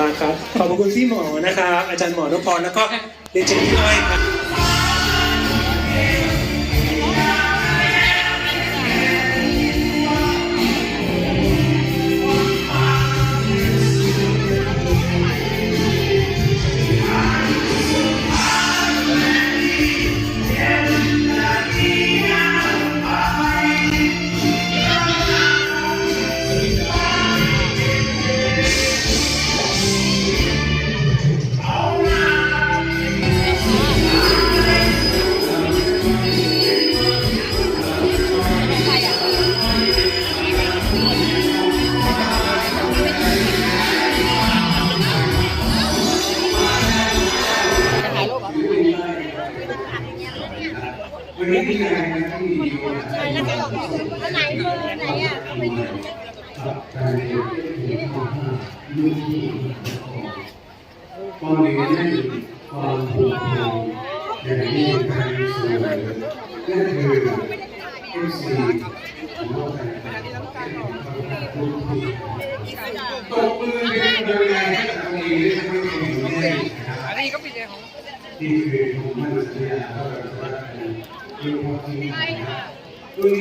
มากครับ ขอบพระคุณพี่หมอนะครับ อาจารย์หมอนพพรแล้วก็เรียนเชิญพี่อ้อยครับ วันนี้พี่นายนะครับที่มีความสามารถอันไหนเบอร์ไหนอะเอาไปดูกับการเรียนรู้ความรู้ที่ความเรียนความผูกพันอย่างที่การเสนอนั่นคือเอฟซีของเราตบมือเป็นกำลังใจให้กับตรงนี้ด้วยนะครับอันนี้ก็ปิดเอง ของนี่คือผม